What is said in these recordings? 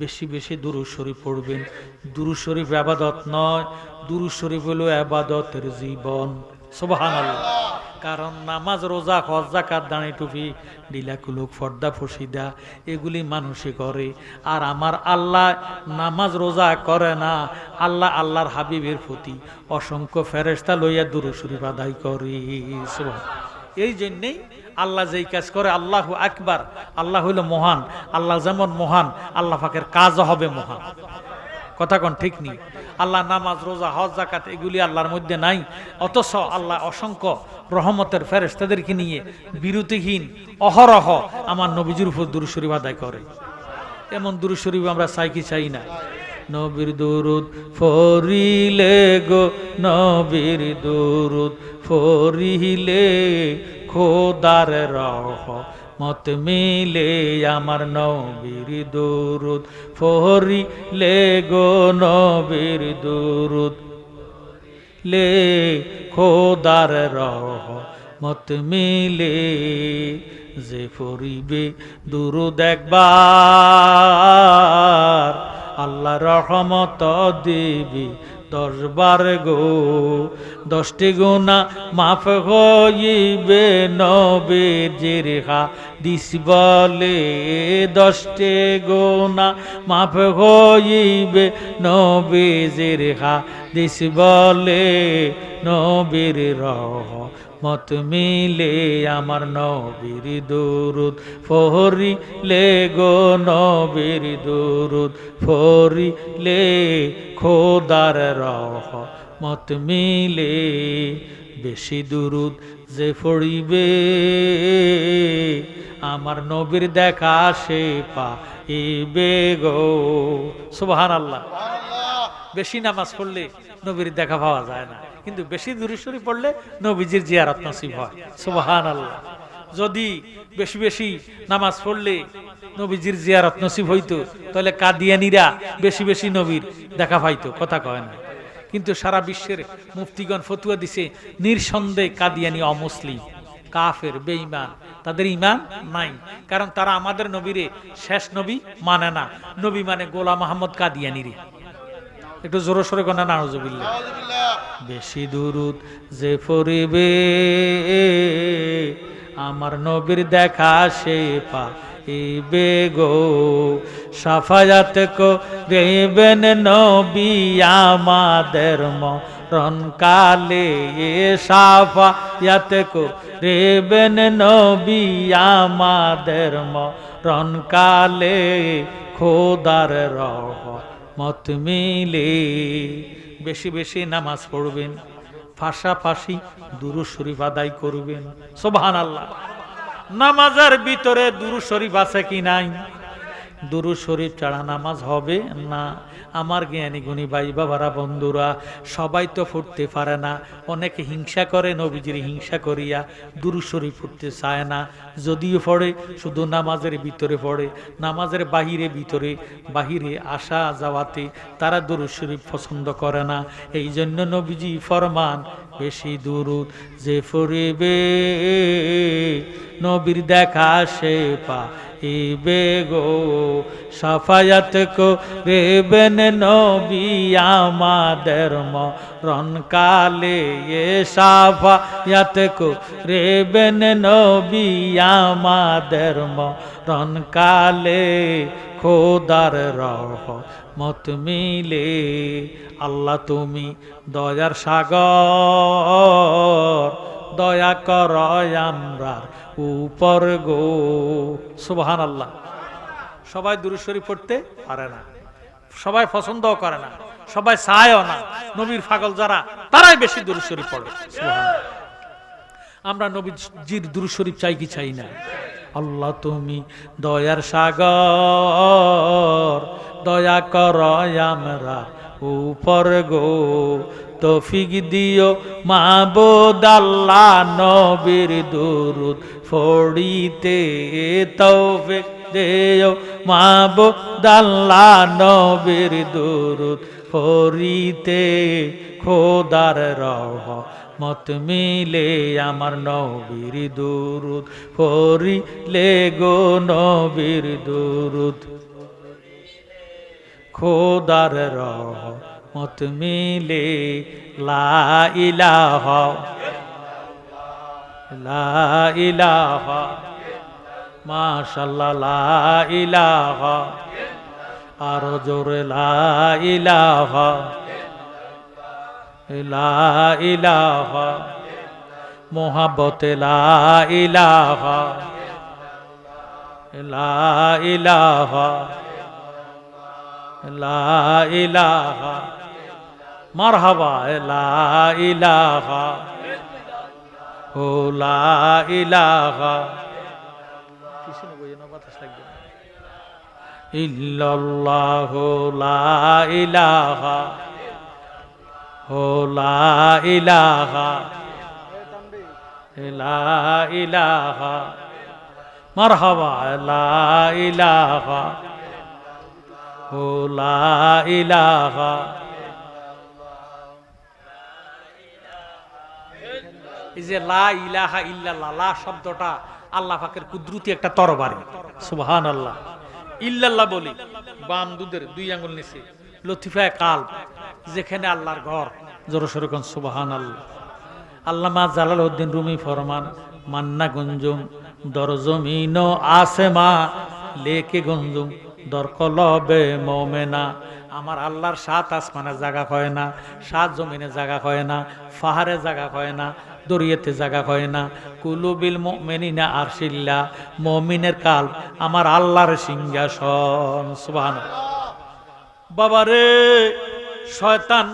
বেশি বেশি দুরু শরীফ পড়বেন। দুরু শরীফ আবাদত নয়, দুরু শরীফ হলো আবাদতের জীবন। সোবাহান কারণ নামাজ, রোজা, হজ জাকাত দাঁড়ি টুপি ডিলাকুলুক ফর্দা, ফসিদা, এগুলি মানুষে করে। আর আমার আল্লাহ নামাজ, রোজা করে না। আল্লাহ আল্লাহর হাবিবের প্রতি অসংখ্য ফেরেস্তা লইয়া দুরু শরীফ আদায় করে। এই জন্যেই আল্লাহ যেই কাজ করে, আল্লাহ আকবার, আল্লাহ হইল মহান, আল্লাহ যেমন মহান, আল্লাহ পাকের কাজও হবে মহান। কথা কোন ঠিক নেই? আল্লাহ নামাজ, রোজা, হজ জাকাত এগুলি আল্লাহর মধ্যে নাই। অথচ আল্লাহ অসংখ্য রহমতের ফেরেস তাদেরকে নিয়ে বিরতিহীন, অহরহ আমার নবীজির উপর দুরুশরীফ আদায় করে। এমন দুরুশরীফ আমরা চাই কি চাই না? নবীর দুরুদ ফরিলে গো, নবীর দুরুদ ফরিলে খোদার রহ, মত মিলে আমার নবীর দুরুদ। ফরিলে গো নবীর দুরুদ। লে খোদার রহ, মত মিলে যে ফরিবে দুরুদ একবার। আল্লাহ রহমত দিবি দশবার গো। দশটি গুণা মাফ হইবে নবীর হা দিস বলে। দশটি গুণা মাফ হইবে নবীর হা দিস বলে। নবীর রহ মত মিলে আমার নবীর দুরুদ। ফহরি লে গো নবীর দুরুদ। ফরি লে খোদার রহ মত মিলে বেশি দুরুদ যে ফড়িবে আমার নবীর দেখা সে পা ইবে গো। সুবহান আল্লাহ বেশি নামাজ পড়লে নবীর দেখা পাওয়া যায় না। কিন্তু বেশি দূরেশ্বরী পড়লে নবীজির জিয়ারত নসিব হয়। সুবহান আল্লাহ যদি বেশি বেশি নামাজ পড়লে নবীজির জিয়ারত নসিব হইতো, তাহলে কাদিয়ানিরা বেশি বেশি নবীর দেখা পাইতো, কথা কয় না। কিন্তু সারা বিশ্বের মুফতিগণ ফতুয়া দিছে, নিঃসন্দেহে কাদিয়ানি অমুসলিম, কাফের, বেঈমান, তাদের ইমান নাই। কারণ তারা আমাদের নবীরে শেষ নবী মানে না, নবী মানে গোলাম মোহাম্মদ কাদিয়ানিরে। একটু জোরে সোরে কন্যা নাউজুবিল্লাহ। বেশি দূরত যে ফরিবে, আমার নবীর দেখা সে পা ইবে গো। সাফায়াত কো দেবেন নবী আমাদের মরণ কালে, এ সাফায়াত কো দেবেন নবী আমাদের মরণ কালে, খোদার রহ মত মিলে। বেশি বেশি নামাজ পড়বেন, পাশাপাশি দুরু শরীফ আদায় করবেন। সোভান আল্লাহ নামাজের ভিতরে দুরু শরীফ আছে কি নাই? দুরু শরীফ ছাড়া নামাজ হবে না। আমার জ্ঞানী গুণী ভাই বাবারা, বন্ধুরা, সবাই তো ফুটতে পারে না। অনেকে হিংসা করে, নবীজির হিংসা করিয়া দুরু শরীফ ফুটতে চায় না। যদিও পড়ে, শুধু নামাজের ভিতরে পড়ে, নামাজের বাহিরে ভিতরে, বাহিরে আসা যাওয়াতে তারা দুরু শরীফ পছন্দ করে না। এই জন্য নবীজি ফরমান, বেশি দূরত যে ফরিবে নবীর দেখা সে পা ইবে গো, সাফায়াত কো রেবেন নবী আমাদের মরণ কালে এ সাফায়াত কো রেবেন নবী আমাদের মরণ কালে খোদার রহ মত মিলে, আল্লাহ তুমি দয়ার সাগর। দয়া কর আমরার উপর গো। সুবহান আল্লাহ সবাই দুরুশ্বরী পড়তে পারে না। সবাই পছন্দও করে না। সবাই চায়ও না। নবীর ফাগল যারা, তারাই বেশি দুরুশ্বরী পড়ে। আমরা নবীজির দুরুশরীফ চাই কি চাই না? আল্লাহ তুমি দয়ার সাগর, দয়া কর আমরা উপর গো, তফিক দিও মাহবুদ আল্লাহ নবীর দুরুদ। ফড়িতে তৌফিক দেও মাহবুদ আল্লাহ নবীর দুরুদ। ফরিতে খোদার রহ মত মিলে আমার নবীর দুরুদ। ফরিলে গো নবীর দুরুদ। খোদার রহমত মিলে, লা ইলাহা লা মাশাল্লাহ আরও জোরে লা ইলাহা লা ইলাহা, মোহাব্বতে লা ইলাহা লা ইলাহা লা ইলাহা মারহাবা লা ইলাহা ও লা ইলাহা ইল্লাল্লাহ লা ইলাহা ও লা ইলাহা লা ইলাহা মারহাবা লা ইলাহা ও লা ইলাহা এই যে লা ইলাহা ইল্লাল্লাহ, লা শব্দটা আল্লাহ পাকের কুদরতি একটা তরবারি। সুবহান আল্লাহ ইল্লাল্লাহ বলি, বাম দুধের দুই আঙ্গুল নিচে, লতিফায় কাল যেখানে আল্লাহর ঘর। জোর সরকন সুবহান আল্লাহ আল্লামা জালাল উদ্দিন রুমি ফরমান, মান্না গঞ্জুম দরজমিন আসেমা লেকে গঞ্জুম। মমেনা। আমার আল্লাহর সাত আসমানে জায়গা হয় না, সাত জমিনে জায়গা হয় না, ফাহারে জায়গা হয় না, দরিয়াতে জায়গা হয় না। কুলুবিল মেনিনা আরশিল্লা, মমিনের কাল আমার আল্লাহর সিংহাসন। সুবহান বাবারে, শয়তান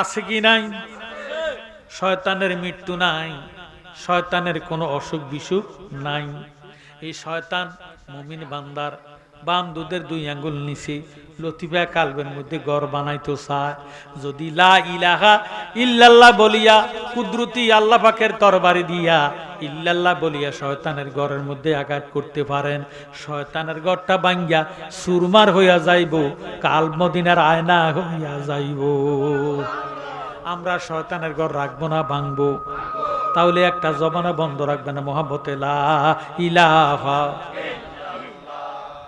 আছে কি নাই? শয়তানের মৃত্যু নাই, শয়তানের কোনো অসুখ বিসুখ নাই। এই শয়তান মমিন বান্দার বাম দুধের দুই আঙ্গুল নিচে, লতিফা কালবের মধ্যে গড় বানাইতো চায় যদি লা ইলাহা ইল্লাল্লাহ বলিয়া, কুদরতি আল্লাহ পাকের তরবারি দিয়া, ইল্লাল্লাহ বলিয়া শয়তানের গড়ের মধ্যে আঘাত করতে পারেন। শয়তানের গড়টা ভাঙ্গিয়া সুরমার হইয়া যাইব, কাল মদিনার আয়না হইয়া যাইব। আমরা শয়তানের ঘর রাখব না, ভাঙবো। তাহলে একটা জবানা বন্ধ রাখবে না, মোহাম্মতে লা ইলাহা।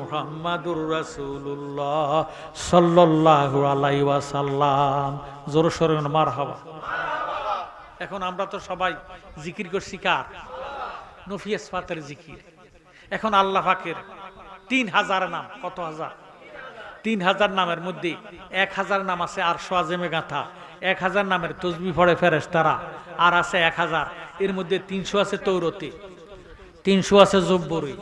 মুহাম্মাদুর রাসূলুল্লাহ সাল্লাল্লাহু আলাইহি ওয়াসাল্লাম। এখন আমরা তো সবাই জিকির করছি কার? নফিয়াস ফাতের জিকির। এখন আল্লাহ পাকের তিন হাজার নাম, কত হাজার? তিন হাজার নামের মধ্যে এক হাজার নাম আছে আর সোয়াজেমে গাঁথা, এক হাজার নামের তসবি পড়ে ফেরেস তারা আর আছে এক হাজার। এর মধ্যে তিনশো আছে তৌরতে। তিনশো আছে জব্বরে,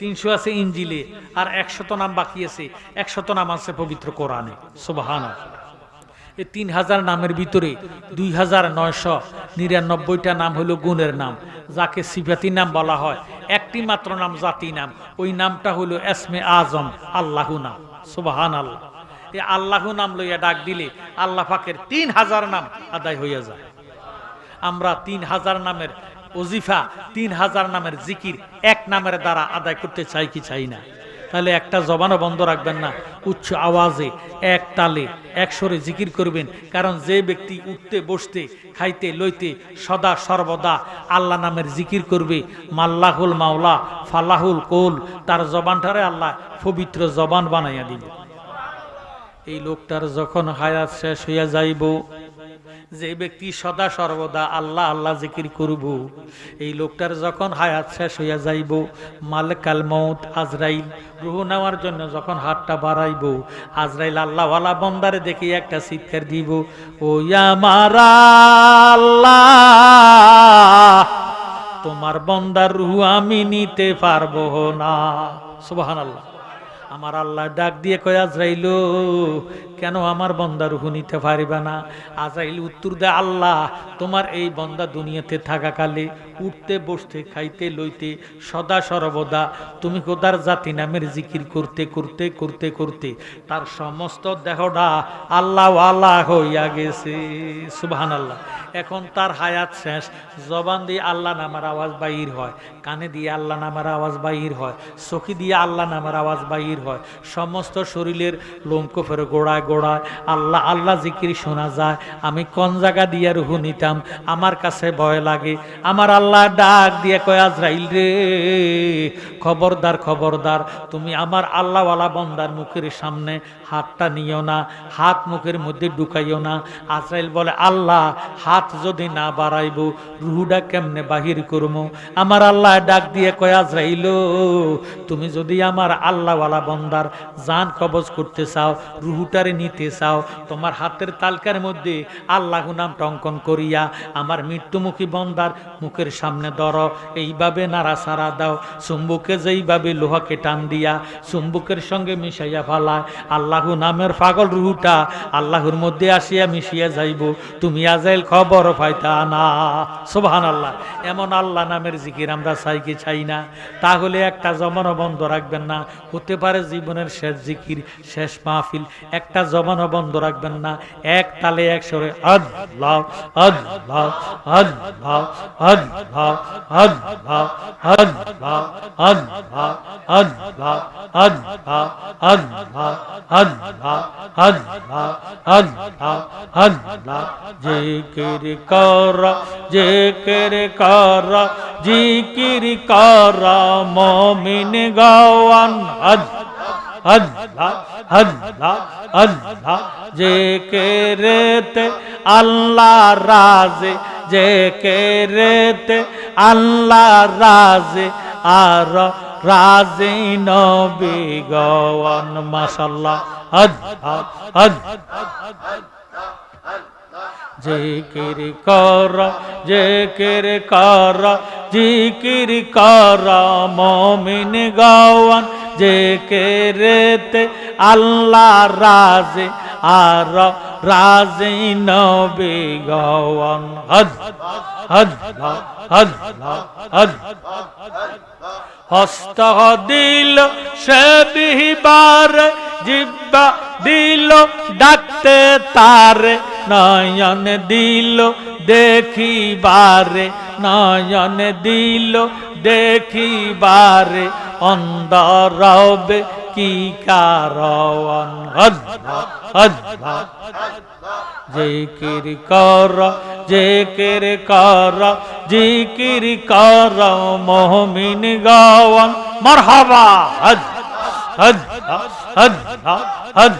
তিনশো আছে ইঞ্জিলে, আর একশত নাম বাকি আছে, একশত নাম আছে পবিত্র কোরআনে। সুবাহানা এই তিন হাজার নামের ভিতরে দুই হাজার নয়শো নিরানব্বইটা নাম হলো গুণের নাম, যাকে সিফাতি নাম বলা হয়। একটি মাত্র নাম জাতি নাম, ওই নামটা হলো এসমে আজম, আল্লাহু নাম। সোবাহান আল্লাহ এই আল্লাহু নাম লইয়া ডাক দিলে আল্লাহ পাকের তিন হাজার নাম আদায় হইয়া যায়। আমরা তিন হাজার নামের ওজিফা তিন হাজার নামের জিকির এক নামের দ্বারা আদায় করতে চাই কি চাই না? তাহলে একটা জবানও বন্ধ রাখবেন না। উচ্চ আওয়াজে এক তালে একসরে জিকির করবেন। কারণ যে ব্যক্তি উঠতে, বসতে, খাইতে, লইতে সদা সর্বদা আল্লাহ নামের জিকির করবে। মাল্লাহুল মাওলা, ফালাহুল কোল, তার জবানটারে আল্লাহ পবিত্র জবান বানাইয়া দিবে। এই লোকটার যখন হায়াত শেষ হইয়া যাইব যে ব্যক্তি সদা সর্বদা আল্লাহ আল্লাহ জিকির করব, এই লোকটার যখন হায়াত শেষ হইয়া যাইব, মালকাল মৌত আজরাইল, রুহু নেওয়ার জন্য যখন হাতটা বাড়াইব, আজরাইল আল্লাহওয়ালা বন্দারে দেখে একটা চিৎকার দিব, ও মারা তোমার বন্দার রুহু আমি নিতে পারব না। সুবাহান আল্লাহ আমার আল্লাহ ডাক দিয়ে কয়, আজরাইল, কেন আমার বন্দা রুহু নিতে পারিবে না? আজরাইল উত্তর দেয়, আল্লাহ, তোমার এই বন্দা দুনিয়াতে থাকাকালে উঠতে, বসতে, খাইতে, লইতে সদা সর্বদা। তুমি কোদার জাতি নামের জিকির করতে করতে করতে করতে তার সমস্ত দেহটা আল্লাহ আল্লাহ হইয়া গেছে। সুবহান আল্লাহ এখন তার হায়াত শেষ। জবান দিয়ে আল্লাহ নামার আওয়াজ বাহির হয়, কানে দিয়ে আল্লাহ নামার আওয়াজ বাহির হয়, চোখি দিয়ে আল্লাহ নামার আওয়াজ বাহির হয়। সমস্ত শরীরের লোমকোফের গোড়ায় গোড়ায় আল্লাহ আল্লাহ জিকির শোনা যায়। আমি কোন জায়গা দিয়ে রুহু নিতাম? আমার কাছে ভয় লাগে। আমার আল্লাহ ডাক দিয়ে কয়, আজরাইল রে, খবরদার খবরদার, তুমি আমার আল্লাহওয়ালা বন্দার মুখের সামনে হাতটা নিও না, হাত মুখের মধ্যে ঢুকাইও না। আজরাইল বলে, আল্লাহ, হাত যদি না বাড়াইব, রুহুটা কেমনে বাহির করব আমার আল্লাহ ডাক দিয়ে কয়, আজরাইল, তুমি যদি আমার আল্লাহওয়ালা বন্দার জান কবজ করতে চাও, রুহুটারে নিতে চাও, তোমার হাতের তালকার মধ্যে আল্লাহ নাম টঙ্কন করিয়া আমার মৃত্যুমুখী বন্দার মুখের সামনে ধর। এইভাবে নাড়াচাড়া দাও। চুম্বুকে যেইভাবে লোহাকে টান দিয়া চুম্বুকের সঙ্গে মিশাইয়া ফালায়। আল্লাহ নামের পাগল রুহুটা আল্লাহর মধ্যে আসিয়া মিশিয়া যাইব তুমি আজাইল খবর পাইতা না সোভান আল্লাহ এমন আল্লাহ নামের জিকির আমরা চাই চাই না তাহলে একটা জমানো বন্ধ রাখবেন না হতে পারে জীবনের শেষ জিকির শেষ মাহফিল একটা জমানো বন্ধ রাখবেন না এক তালে এক সরে আল্লাহ আল্লাহ আল্লাহ আল্লাহ আল্লাহ আল্লাহ আল্লাহ আল্লাহ আল্লাহ আল্লাহ अल्लाह अल्लाह अल्लाह अल्लाह जिकिर करा जिकिर करा जिकिर करा मोमिन गावन अल्लाह अल्लाह अल्लाह अल्लाह जिकिर ते अल्लाह राज़े जिकिर ते अल्लाह राज़े आरा রাজে নবী গওয়ান মাশাল্লাহ আল্লাহ আল্লাহ জিকির কর জিকির কর জিকির কর, মমিন গওয়ান। যে কেরেতে আল্লাহ রাজে, আর রাজে নবী গওয়ান। হদ হদ হদ হদ হস্ত দিল সে বিহিবার, জিব্বা দিল, ডাকতে তারে নয়ন দিল, দেখিবারে নয়ন দিল, দেখিবারে অন্দরবে কি কারণ? জিকির কর জিকির কর জিকির কর, মোহমিন গওয়ান। মারহাবা! হদ হদ হদ হদ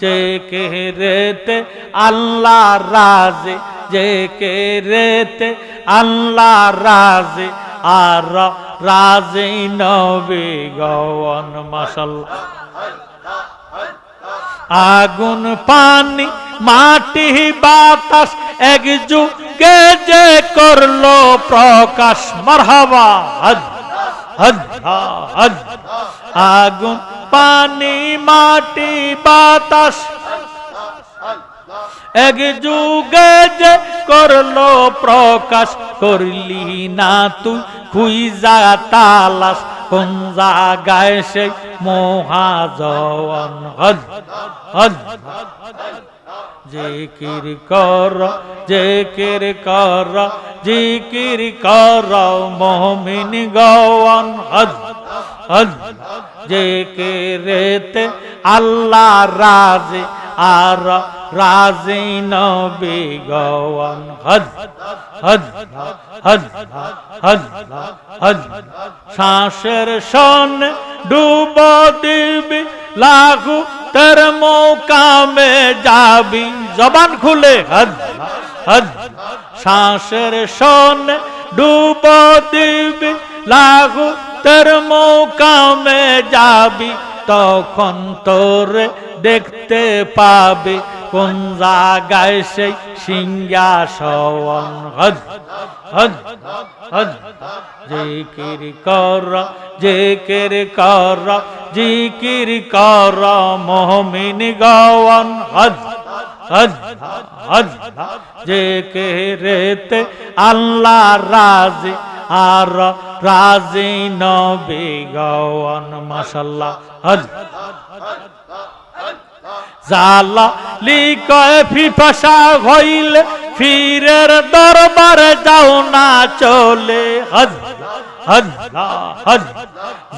যে কে রেতে আল্লাহ রাজে যে কে রেতে আল্লাহ রাজে। আর রাজে নবে গওয়ান মাসাল্লাহ আগুন, পানি, মাটি, বাতাস, এক যুগে যে করল প্রকাশ। মারহাবা আগুন, পানি, মাটি, বাতাস এক যুগে যে করল প্রকাশ, করলি না তুই, খুইজা তালাস কোন জাগায় সে মহাজন হদ হদ জিকির কর জিকির কর জিকির কর মোহমিন গওয়ান। হদ হদ জিকিরেতে আল্লাহ রাজে আর রাজে নবী গওয়ান। হদ হদ হদ হদ হদ সন ডুব দিবি, লাগু তোর মৌকামে যাবি। জবান খুলে হদ হদ শ্বাসের সন ডুব দিবি, লাগু তোর মৌকামে যাবি। তখন তোর দেখতে পাবে কোন জাগায় সেই সিংহাসন। হজ হজ হজ জিকির কর জিকির কর জিকির কর মোহমিন গওয়ান। হজ হজ হজ যে কে রেতে আল্লাহ রাজি আর রাজি নবী গওয়ান মাশাল্লাহ হজ। জালা লিকয় ফিফাসা হইলে ফিরের দরবারে যাও না চলে। হজ হজ হজ।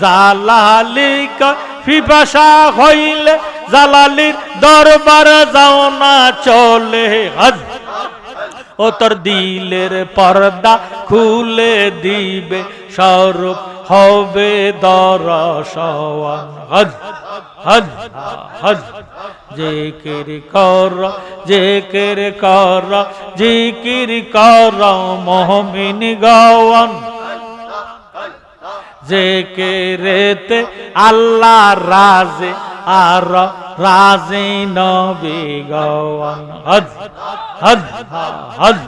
জালালিক ফিফাসা হইলে জালালির দরবারে যাও না চলে। হজ। ও তোর দিলের পর্দা খুলে দিবে, স্বরূপ হবে দরসওয়ান। হজ হজ হজ। জিকির কর জিকির কর জিকির কর মোহমিন গওয়ান। যে কে রেতে আল্লাহ রাজে, আর রাজে নবী গওয়ান হজ হজ হজ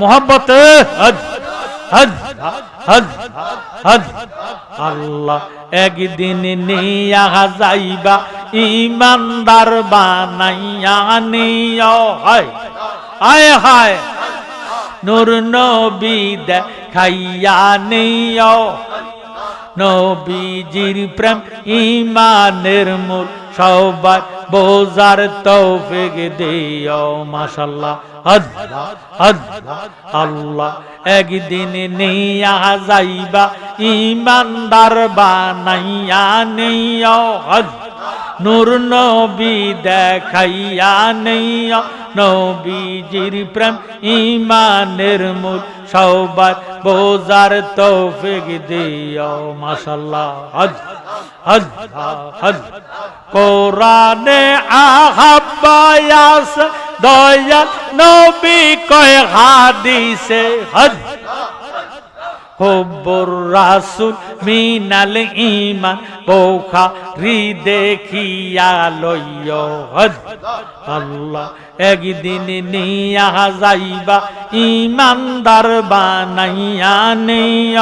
মোহাম্মত হজ হজ হজ হজ। আল্লাহ একদিন নিয়া যাইবা, ইমানদার বানাইয়া নিয় হায় হায় হায়। নূর নবী দেখাইয়া নিয় নবীজির প্রেম ইমানের মূল সবার বোঝার তৌফিক দিও মাশাল্লাহ। হজ আল্লাহ একদিন নিয়া যাইবা ইমানদার বানাইয়া নিও নূর নবী দেখাইয়া নেইয়া, নবীজির প্রেম ইমানের মূল সবার বোজার তৌফিক দিও মাশাল্লাহ হজ হজ হজ। কোরআনে আহাব্বায়াস দয়াল নবী কয় হাদিসে হজ। হব্বর রাসুল মিনাল ইমান বৌখা রি দেখিয়া লইয় আল্লাহ একদিন নিয়া যাইবা ইমানদার বানাইয়া নেয়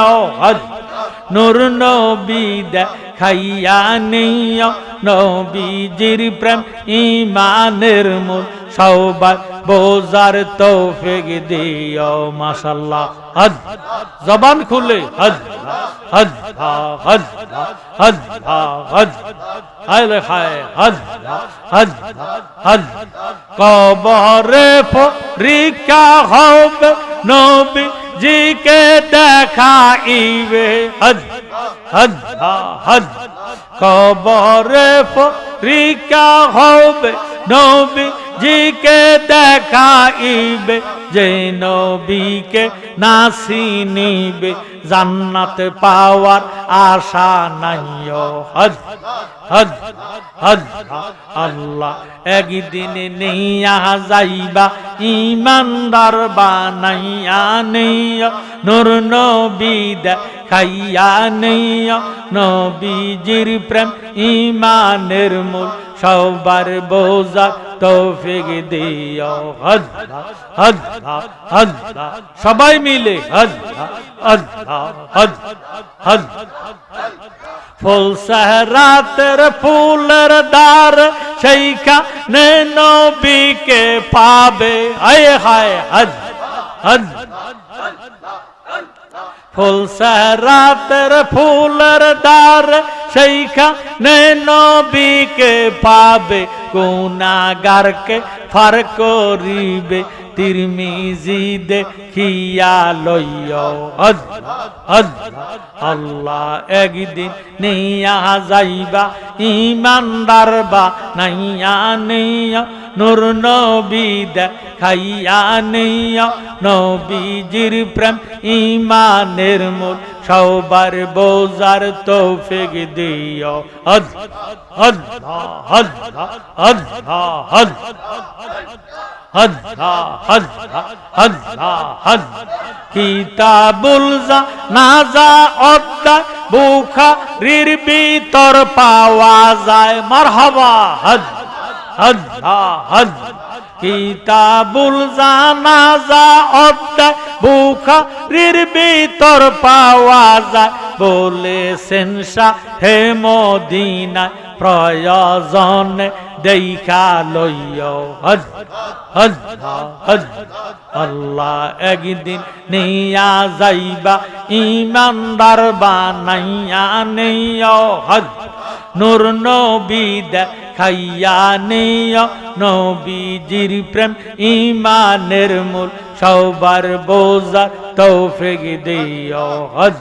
নূর নবী দেখাইয়া নেয় নবীজির প্রেম ইমানের মূল সবার বোজার তৌফিক দিও মাশাল্লাহ হজ, জবান খুলে, হজ হজ হজ হজ হজ হায় হায় হজ হজ হজ। কবরে ফরিকা হবে নবী জিকে দেখাইবে। হজ হজ হজ, কবরে ফরিকা হবে, নবী জিকে দেখাইবে যে নবীকে নাসিনিবে জান্নাত পাওয়ার আশা নাই হজ হজ হজ। আল্লাহ একদিন নিয়া যাইবা, ইমানদার বানাইয়া নেইয়া নূর নবী দেখাইয়া নেইয়া নবীজির প্রেম ইমানের মূল, সবার বোঝা তৌফিক দিও। হজ হজ হজ সবাই মিলে হজ হজ হজ হজ ফুল সহরাতের ফুলের দ্বার, সেইখানে নবীকে পাবে। হায় হায় হজ হজ ফুল সাহরাতের ফুলের দ্বার সেইখানে নবীকে পাবে গুনাগারকে ফার করিবে। তিরমিজি দেখিয়া লইয় আল্লাহ একদিন নিয়া যাইবা ইমানদার বা নাইয়া নেইয়া নূর নবী দেখাইয়া নেইয়া নবীজির প্রেম ইমানের মূল, সবার বোজার তৌফিক দিও। হজ হজ হজ হজ হজ্জা হজ্জা হজ্জা হজ কিতাবুল জানাজা অদ্দা বুখারির ভিতর পাওয়া যায় মারহাবা হজ্জা হজ হজ কিতাবুল জানাজা অধ্যায় বুখারির ভিতর পাওয়া যায়। বলেছেন শাহ হে মদিনায় প্রয়োজনে দেখা লইয় হজ হজ হজ আল্লাহ একদিন নিয়া যাইবা, ইমানদার বানাইয়া নেয় হজ নূর নবী দেখাইয়া নেয় নবীজির প্রেম ইমানের মূল। সবার বোঝা তৌফিক দিও। হজ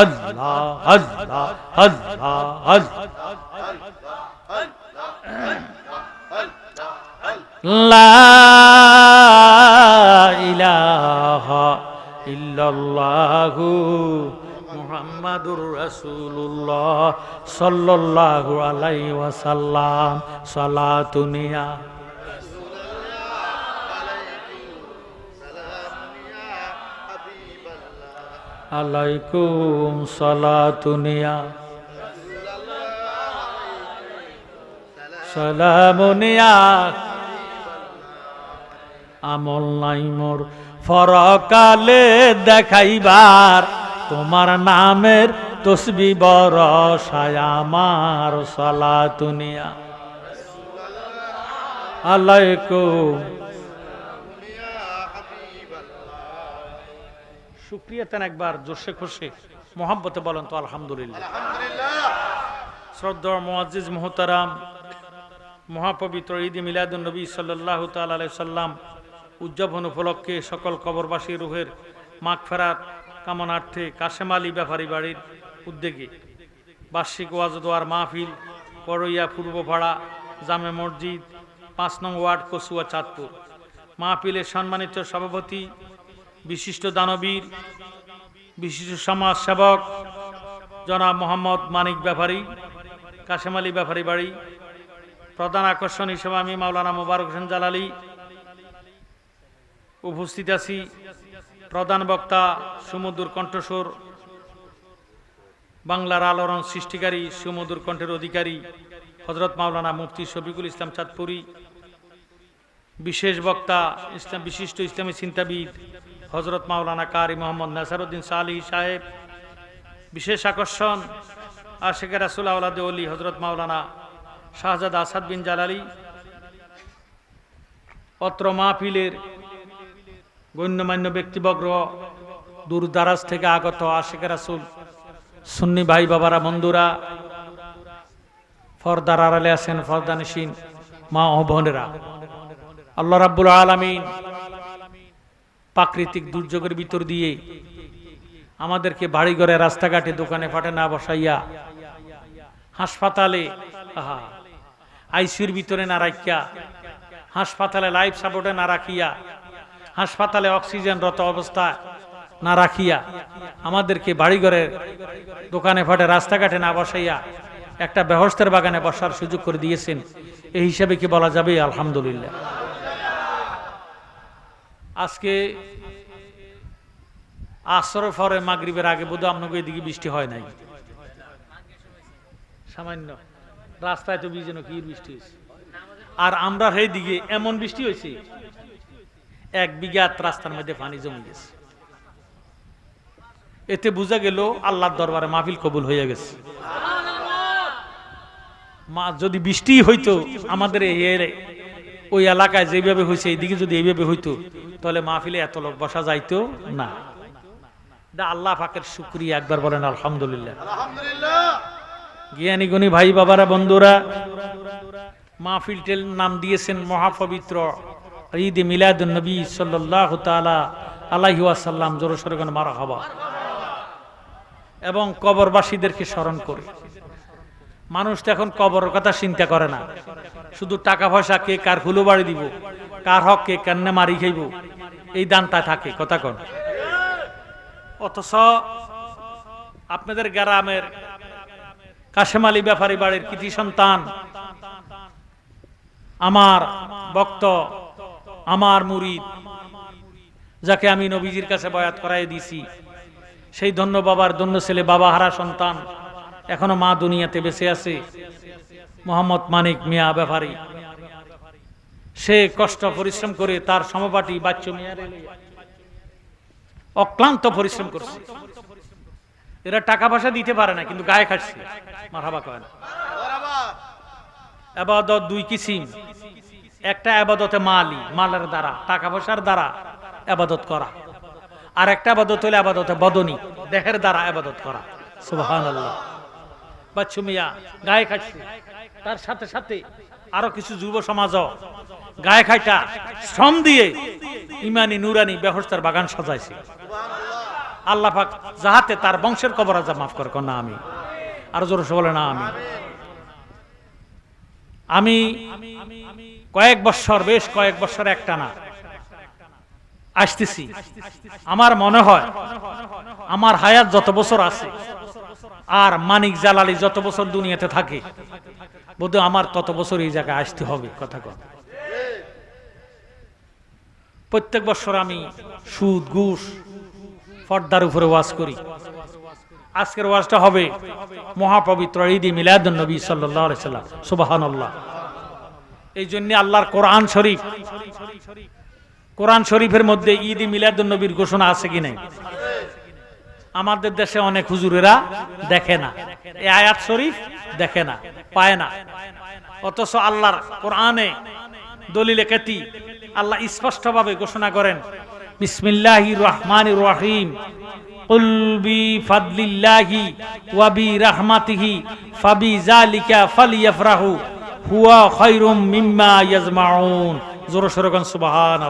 আল্লাহ আল্লাহ আল্লাহ আল্লাহ লা ইলাহা ইল্লাল্লাহু মুহাম্মাদুর রাসূলুল্লাহ সাল্লাল্লাহু আলাইহি ওয়াসাল্লাম। সালাতুনিয়া আলাইকুম সালাতুনিয়া সালামুনিয়া আমল নাই মোর। ফরকালে দেখাইবার তোমার নামের তসবি বরসায় আমার সালাতুনিয়া আলাইকুম। শুক্রিয়া তেন একবার জোশে খুশি মোহাম্মতে বলেন তো আলহামদুলিল্লাহ। শ্রদ্ধা মোয়াজিজ মোহতারাম মহাপবিত্র ঈদ মিলাদুল নবী সাল্লাহ তাল্লাহ সাল্লাম উদযাপন উপলক্ষে সকল কবরবাসী রুহের মাগ ফেরার কামনার্থে কাশেম আলী ব্যাপারী বাড়ির উদ্যোগে বার্ষিক ওয়াজদোয়ার মাহফিল করইয়া পূর্বপাড়া জামে মসজিদ, পাঁচ নং ওয়ার্ড, কসুয়া চাঁদপুর। মাহফিলের সম্মানিত সভাপতি, বিশিষ্ট দানবীর, বিশিষ্ট সমাজ সেবক জনাব মোহাম্মদ মানিক ব্যাপারী, কাশেম আলী ব্যাপারী বাড়ি, প্রধান আকর্ষণ হিসেবে আমি মাওলানা মোবারক হোসেন জালালি উপস্থিত আছি। প্রধান বক্তা সুমধুর কণ্ঠস্বর, বাংলার আলোড়ন সৃষ্টিকারী সুমধুর কণ্ঠের অধিকারী হজরত মাওলানা মুফতি শফিকুল ইসলাম চাঁদপুরি, বিশেষ বক্তা ইসলাম, বিশিষ্ট ইসলামী চিন্তাবিদ হজরত মাওলানা কারি মোহাম্মদ নাসারুদ্দিন সালি সাহেব, বিশেষ আকর্ষণ আশেখ রাসুল আউলাদ অলি হজরত মাওলানা শাহজাদ আসাদ বিন জালালি, অত্র মাহফিলের গণ্যমান্য ব্যক্তিবর্গ দূর দারাজ থেকে আগত আশেখ রাসুল, সুন্নি ভাই বাবারা, বন্ধুরা, ফরদার আড়ালে আছেন ফরদানিসীন মা ও বোনেরা। আল্লাহ রাব্বুল আলমিন প্রাকৃতিক দুর্যোগের ভিতর দিয়ে আমাদেরকে বাড়ি ঘরে রাস্তাঘাটে, দোকানে ফাটে না বসাইয়া হাসপাতালে আইসিউর ভিতরে না রাখিয়া, হাসপাতালে লাইফ সাপোর্টে না রাখিয়া হাসপাতালে অক্সিজেনরত অবস্থায় না রাখিয়া আমাদেরকে বাড়িঘরের দোকানে ফাটে, রাস্তাঘাটে না বসাইয়া একটা ব্যবস্থার বাগানে বসার সুযোগ করে দিয়েছেন। এই হিসাবে কি বলা যাবে? আলহামদুলিল্লাহ। আজকে আসরের পরে মাগরিবের আগে বোধহয় আপনাকে এদিকে বৃষ্টি হয় নাই। সামান্য। রাস্তায় তো বিজেন কি বৃষ্টি হয়েছে। আর আমরা সেই দিকে এমন বৃষ্টি হয়েছে এক বিঘাত রাস্তার মধ্যে পানি জমে গেছে। এতে বোঝা গেল আল্লাহর দরবারে মাহফিল কবুল হয়ে গেছে। মা যদি বৃষ্টি হইতো আমাদের এই ওই এলাকায় যেভাবে হয়েছে এইদিকে যদি এইভাবে হইতো তাহলে মাহফিলে এত লোক বসা যাইতো না। আল্লাহ পাকের শুক্রিয়া একবার বলেন আলহামদুলিল্লাহ। জ্ঞানী গুণী ভাই বাবারা বন্ধুরা মাহফিলটের নাম দিয়েছেন মহাপবিত্র ঈদ মিলাদ নবী সাল্লাহ তালা আলাহি ওয়াসাল্লাম জোর সরগন মারা হবা। এবং কবরবাসীদেরকে স্মরণ করে। মানুষ তো এখন কবরের কথা চিন্তা করে না। শুধু টাকা পয়সা কে কার হুলো বাড়ি দিব, কার হক কে কান্নে মারি খাইব, এই দানটা থাকে, কথা কন। অথচ আপনাদের গ্রামের কাশেম আলী ব্যাপারী বাড়ির কৃতি সন্তান, আমার ভক্ত আমার মুরিদ যাকে আমি নবীজির কাছে বয়াত করাই দিছি। সেই ধন্য বাবার ধন্য ছেলে বাবা হারা সন্তান এখনও মা দুনিয়াতে বেঁচে আছে। মোহাম্মদ মানিক মিয়া ব্যাপারী। সে কষ্ট পরিশ্রম করে তার সমপাটি বাচ্চা মেয়ারে অক্লান্ত পরিশ্রম করছে। এরা টাকা পয়সা দিতে পারে না কিন্তু গায়ে খাটছে। মারহাবা কয় না। আবাদত দুই কিসিম। একটা আবাদতে মালি মালের দ্বারা টাকা পয়সার দ্বারা আবাদত করা। আর একটা আবাদত হলে আবাদতে বদনি দেহের দ্বারা আবাদত করা। সুবহান আল্লাহ বাচ্চু মিয়া গায়ে খাটছে তার সাথে সাথে আরও কিছু যুব সমাজও গায়ে খাইটা শ্রম দিয়ে ইমানি নুরানি ব্যবস্থার বাগান সাজাইছে। আল্লাহ পাক যাহাতে তার বংশের কবর আজা মাফ করে না আমি। আরও জোর বলে না আমি। আমি কয়েক বছর, বেশ কয়েক বছর একটা না আসতেছি। আমার মনে হয়, আমার হায়াত যত বছর আছে, আর মানিক জালালি যত বছর দুনিয়াতে থাকে বোধ আমার তত বছর এই জায়গায় আসতে হবে, কথা কথা প্রত্যেক বছর আমি সুদ, ঘুষ, পর্দার উপরে ওয়াজ করি। আজকের ওয়াজটা হবে মহাপবিত্র ঈদ মিলাদুন নবী সাল্লাহ সাল্লাম। সুবাহান্লাহ এই জন্য আল্লাহর কোরআন শরীফ। কোরআন শরীফের মধ্যে ঈদ নবীর ঘোষণা আছে কি নাই? আমাদের দেশে অনেক হুজুরেরা দেখে না। এ আয়াত শরীফ দেখে না, পায় না। অথচ আল্লাহর কোরআনে দলিলে কেতি আল্লাহ স্পষ্টভাবে ঘোষণা করেন, বিসমিল্লাহি রহমান রহিম কুলবি ফাদলিল্লাহি ওয়াবি রাহমাতিহি, ফাবি জালিকা ফালিয়াফরাহু। হুয়া খৈরুম মিম্মা ইয়াজমাউন। জোর সরকান সুবাহান